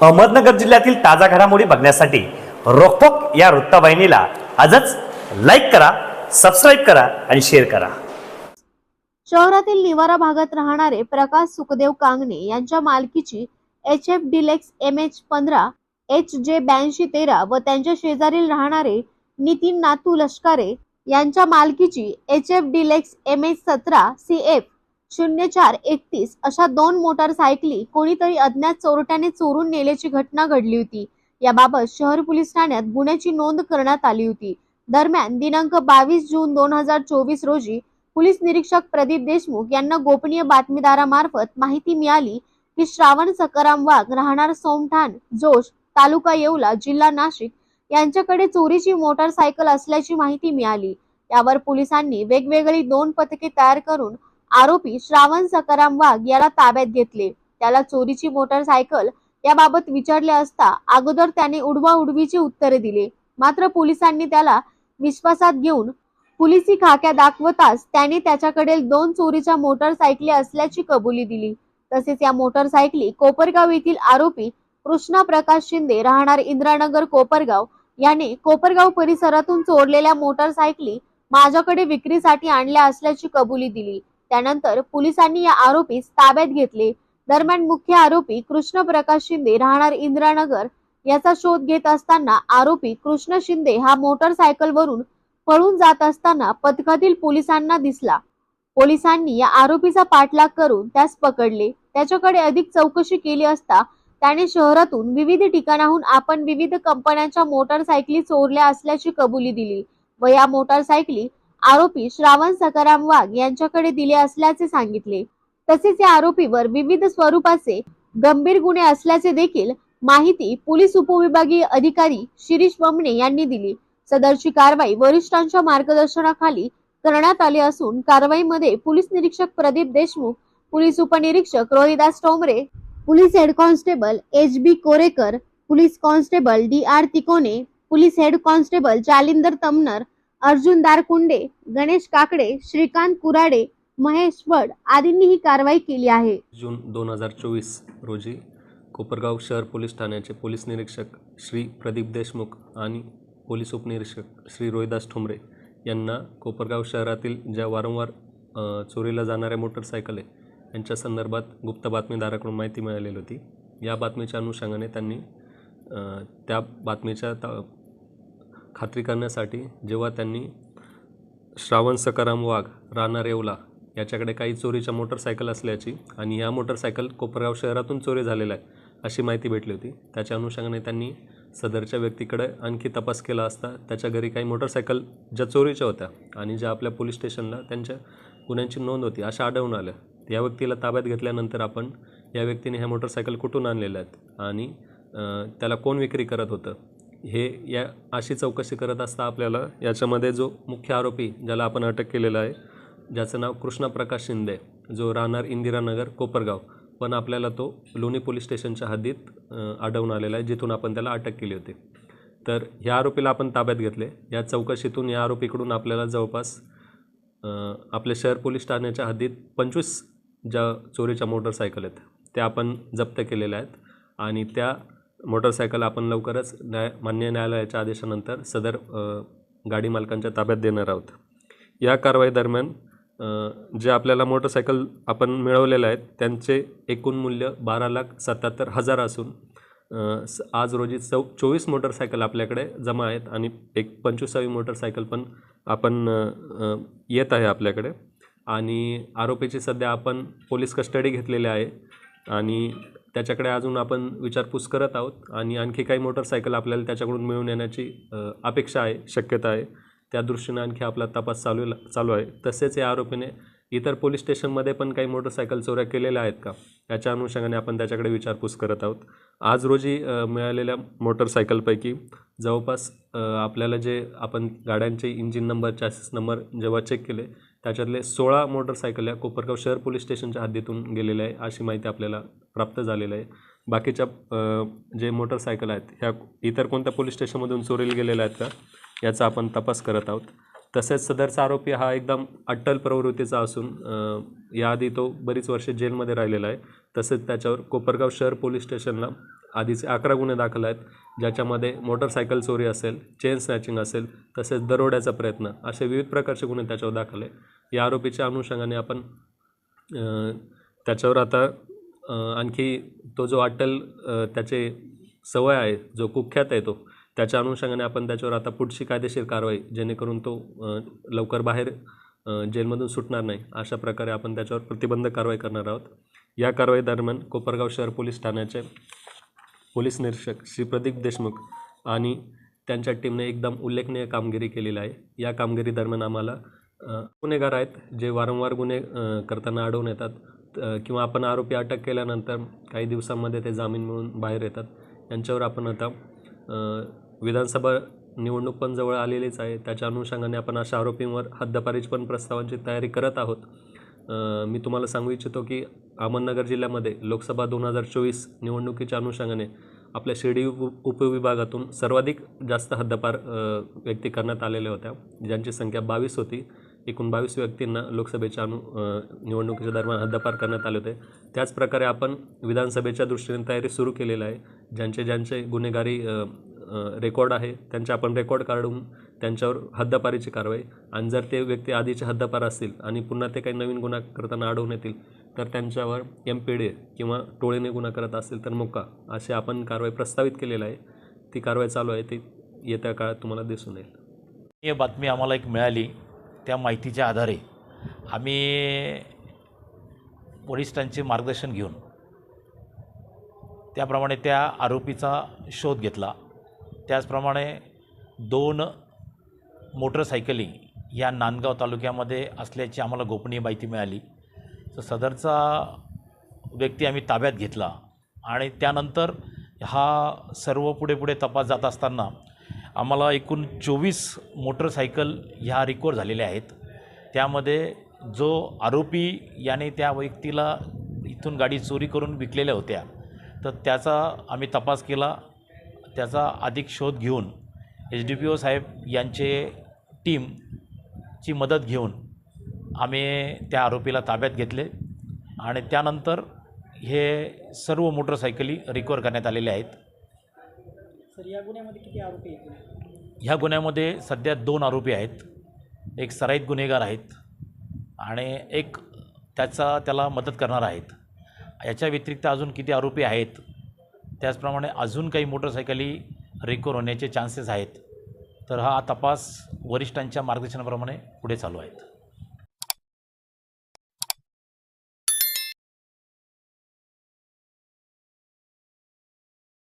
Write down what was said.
अहमदनगर जिल्ह्यातील ताजा घडामोडी बघण्यासाठी रोखोक या वृत्तवाहिनीला आजच लाईक करा सबस्क्राईब करा आणि शेअर करा. शहरातील निवारा भागात राहणारे प्रकाश सुखदेव कांगणे यांच्या मालकीची H F deluxe M H पंधरा एच जे ब्याऐंशी तेरा व त्यांच्या शेजारील राहणारे नितीन नातू लष्कारे यांच्या मालकीची H F deluxe M H सतरा सी एफ शून्य चार एकतीस अशा दोन मोटारसायकली कोणीतरी अज्ञात चोरट्याने चोरून नेल्याची घटना घडली होती. याबाबत शहर पोलीस ठाण्यात गुन्ह्याची नोंद करण्यात आली होती. दरम्यान दिनांक बावीस जून दोन हजार चोवीस रोजी पोलीस निरीक्षक प्रदीप देशमुख यांना गोपनीय बातमीदारामार्फत माहिती मिळाली की श्रावण सकाराम वाघ राहणार सोमठाण जोश तालुका येवला जिल्हा नाशिक यांच्याकडे चोरीची मोटारसायकल असल्याची माहिती मिळाली. यावर पोलिसांनी वेगवेगळी दोन पथके तयार करून आरोपी श्रावण सकाराम वाघ याला ताब्यात घेतले. त्याला चोरीची मोटारसायकल याबाबत विचारले असता अगोदर त्याने उडवा उडवीचे उत्तरे दिले. मात्र पोलिसांनी त्याला विश्वासात घेऊन पोलिसी खाक्या दाखवताच त्याने त्याच्याकडे दोन चोरीच्या मोटारसायकली असल्याची कबुली दिली. तसेच या मोटारसायकली कोपरगाव येथील आरोपी कृष्णा प्रकाश शिंदे राहणार इंद्रानगर कोपरगाव याने कोपरगाव परिसरातून चोरलेल्या मोटारसायकली माझ्याकडे विक्रीसाठी आणल्या असल्याची कबुली दिली. त्यानंतर पोलिसांनी या आरोपीस ताब्यात घेतले. दरम्यान मुख्य आरोपी कृष्ण प्रकाश शिंदे राहणार इंदिरानगर याचा शोध घेत असताना आरोपी कृष्ण शिंदे हा मोटरसायकलवरून पळून जात असताना पथकातील पोलिसांना दिसला. पोलिसांनी या आरोपीचा पाठलाग करून त्यास पकडले. त्याच्याकडे अधिक चौकशी केली असता त्याने शहरातून विविध ठिकाणाहून आपण विविध कंपन्यांच्या मोटारसायकली चोरल्या असल्याची कबुली दिली व या मोटारसायकली आरोपी श्रावण सकाराम वाघ यांच्याकडे दिले असल्याचे सांगितले. तसेच या आरोपीवर विविध स्वरूपाचे गंभीर गुन्हे असल्याचे देखील माहिती पोलीस उपविभागीय अधिकारी शिरीष बमणे यांनी दिली. सदरची कारवाई वरिष्ठांच्या मार्गदर्शनाखाली करण्यात आली असून कारवाईमध्ये पोलीस निरीक्षक प्रदीप देशमुख पोलीस उपनिरीक्षक Rohidas Tomare police head constable H B Korekar police constable D R Tikone police head constable Jalindar Tamnar Arjun Darkunde Ganesh Kakade Shrikant Kurade Mahesh Vad आदींनी ही कारवाई केली आहे. जून दोन हजार चोवीस रोजी कोपरगाव शहर पोलीस ठाण्याचे पोलीस निरीक्षक श्री प्रदीप देशमुख आणि पोलीस उपनिरीक्षक श्री रोहिदास ठोंबरे यांना कोपरगाव शहरातील ज्या वारंवार चोरीला जाणाऱ्या मोटरसायकल आहे यांच्या संदर्भात गुप्त बातमीदाराकडून माहिती मिळालेली होती. या बातमीच्या अनुषंगाने त्यांनी त्या बातमीच्या त खात्री करण्यासाठी जेव्हा त्यांनी श्रावण सकाराम वाघ राहणार येवला याच्याकडे काही चोरीच्या मोटरसायकल असल्याची आणि या मोटरसायकल कोपरगाव शहरातून चोरी झालेल्या आहे अशी माहिती भेटली होती. त्याच्या अनुषंगाने त्यांनी सदरच्या व्यक्तीकडे आणखी तपास केला असता त्याच्या घरी काही मोटरसायकल ज्या चोरीच्या होत्या आणि ज्या आपल्या पोलीस स्टेशनला त्यांच्या गुन्ह्यांची नोंद होती अशा आढळून आल्या. या व्यक्तीला ताब्यात घेतल्यानंतर आपण या व्यक्तीने ह्या मोटरसायकल कुठून आणलेल्या आहेत आणि त्याला कोण विक्री करत होतं? हे या अशी चौकशी करत असता आपल्याला. याच्यामध्ये जो मुख्य आरोपी ज्याला आपण अटक केलेला आहे ज्याचं नाव कृष्णा प्रकाश शिंदे जो राहणार इंदिरानगर कोपरगाव. पण आपल्याला तो लोणी पोलीस स्टेशनच्या हद्दीत आढळून आलेला आहे जिथून आपण त्याला अटक केली होती. तर ह्या आरोपीला आपण ताब्यात घेतले. या चौकशीतून या आरोपीकडून आपल्याला जवळपास आपले आपल्या शहर पोलीस ठाण्याच्या हद्दीत पंचवीस ज्या चोरीच्या मोटरसायकल आहेत त्या आपण जप्त केलेल्या आहेत. आणि त्या मोटरसायकल आपण लवकरच न्याय मान्य न्यायालयाच्या आदेशानंतर सदर गाडी मालकांच्या ताब्यात देणार आहोत. या कारवाई दरम्यान जे आपल्याला मोटरसायकल आपण मिळवलेले आहेत त्यांचे एकूण मूल्य बारा लाख सत्याहत्तर हजार असून स- आज रोजी चौ चोवीस मोटरसायकल आपल्याकडे जमा आहेत आणि एक पंचवीसावी मोटरसायकल पण आपण येत आहे आपल्याकडे. आणि आरोपीची सध्या आपण पोलीस कस्टडी घेतलेली आहे आणि त्याच्याकडे अजून आपण विचारपूस करत आहोत आणि आणखी काही मोटरसायकल आपल्याला त्याच्याकडून मिळून येण्याची अपेक्षा आहे शक्यता आहे. त्या दृष्टीने आणखी आपला तपास चालू चालू आहे. तसेच या आरोपीने इतर पोलीस स्टेशनमध्ये पण काही मोटरसायकल चोऱ्या केलेल्या आहेत का? याच्या अनुषंगाने आपण त्याच्याकडे विचारपूस करत आहोत. आज रोजी मिळालेल्या मोटरसायकलपैकी जवळपास आपल्याला जे आपण गाड्यांचे इंजिन नंबर चॅसिस नंबर जेव्हा चेक केले त्याच्यातले सोळा मोटरसायकल या कोपरगाव शहर पोलीस स्टेशनच्या हद्दीतून गेलेल्या आहे अशी माहिती आपल्याला प्राप्त झालेली आहे. बाकीच्या जे मोटरसायकल आहेत ह्या इतर कोणत्या पोलीस स्टेशनमधून चोरीला गेलेल्या आहेत का याचा आपण तपास करत आहोत. तसेच सदरचा आरोपी हा एकदम अट्टल प्रवृत्तीचा असून याआधी तो बरीच वर्षे जेलमध्ये राहिलेला आहे. तसेच त्याच्यावर कोपरगाव शहर पोलीस स्टेशनला आधीचे अकरा गुन्हे दाखल आहेत ज्याच्यामध्ये मोटरसायकल चोरी असेल चेन स्नॅचिंग असेल तसेच दरोड्याचा प्रयत्न असे विविध प्रकारचे गुन्हे त्याच्यावर दाखल आहे या आरोपीच्या अनुषंगाने आपण त्याच्यावर आता आणखी तो जो अटल त्याचे सवय आहे जो कुख्यात आहे तो त्याच्या अनुषंगाने आपण त्याच्यावर आता पुढची कायदेशीर कारवाई जेणेकरून तो लवकर बाहेर जेलमधून सुटणार नाही. अशा प्रकारे आपण त्याच्यावर प्रतिबंध कारवाई करणार आहोत. या कारवाई दरम्यान कोपरगाव शहर पोलीस ठाण्याचे पोलीस निरीक्षक श्री प्रदीप देशमुख आणि त्यांच्या टीमने एकदम उल्लेखनीय कामगिरी केलेली आहे. या कामगिरी दरम्यान आम्हाला गुन्हेगार आहेत जे वारंवार गुन्हे करताना आढळून येतात. किंवा आपण आरोपी अटक केल्यानंतर काही दिवसांमध्ये ते जामीन मिळून बाहेर येतात. यांच्यावर आपण आता विधानसभा निवडणूक पण जवळ आलेलीच आहे. त्याच्या अनुषंगाने आपण अशा आरोपींवर हद्दपारीच पण प्रस्तावांची तयारी करत आहोत. मी तुम्हाला सांगू इच्छितो की अहमदनगर जिल्ह्यामध्ये लोकसभा दोन हजार चोवीस निवडणुकीच्या अनुषंगाने आपल्या शिर्डी उप उपविभागातून सर्वाधिक जास्त हद्दपार व्यक्ती करण्यात आलेल्या होत्या. ज्यांची संख्या बावीस होती. एकूण बावीस व्यक्तींना लोकसभेच्या अनु निवडणुकीच्या दरम्यान हद्दपार करण्यात आले होते. त्याचप्रकारे आपण विधानसभेच्या दृष्टीने तयारी सुरू केलेली आहे. ज्यांचे ज्यांचे गुन्हेगारी रेकॉर्ड आहे त्यांचे आपण रेकॉर्ड काढून त्यांच्यावर हद्दपारीची कारवाई. आणि जर ते व्यक्ती आधीचे हद्दपार असतील आणि पुन्हा ते काही नवीन गुन्हा करताना आढळून येतील तर त्यांच्यावर एम पी डी किंवा टोळीने गुन्हा करत असतील तर मोका अशी आपण कारवाई प्रस्तावित केलेलं आहे. ती कारवाई चालू आहे ती येत्या काळात तुम्हाला दिसून येईल. ही बातमी आम्हाला एक मिळाली. त्या माहितीच्या आधारे आम्ही वरिष्ठांचे मार्गदर्शन घेऊन त्याप्रमाणे त्या आरोपीचा शोध घेतला. त्याचप्रमाणे दोन मोटरसायकली या नांदगाव तालुक्यामध्ये असल्याची आम्हाला गोपनीय माहिती मिळाली. तर सदरचा व्यक्ती आम्ही ताब्यात घेतला आणि त्यानंतर हा सर्व पुढे पुढे तपास जात असताना आम्हाला एकूण चोवीस मोटरसायकल ह्या रिकवर झालेल्या आहेत. त्यामध्ये जो आरोपी याने त्या व्यक्तीला इथून गाडी चोरी करून विकलेल्या होत्या तर त्याचा आम्ही तपास केला. त्याचा अधिक शोध घेऊन एच डी पी ओ साहेब यांचे टीमची मदत घेऊन आम्ही त्या आरोपीला ताब्यात घेतले आणि त्यानंतर हे सर्व मोटरसायकली रिकवर करण्यात आलेल्या आहेत. सर या गुन्ह्यामध्ये किती आरोपी आहेत? ह्या गुन्ह्यामध्ये सध्या दोन आरोपी आहेत. एक सराईत गुन्हेगार आहेत आणि एक त्याचा त्याला मदत करणार आहेत. याच्या व्यतिरिक्त अजून किती आरोपी आहेत? त्याचप्रमाणे अजून काही मोटरसायकली रिकवर होण्याचे चान्सेस आहेत. तर हा तपास वरिष्ठांच्या मार्गदर्शनाप्रमाणे पुढे चालू आहेत.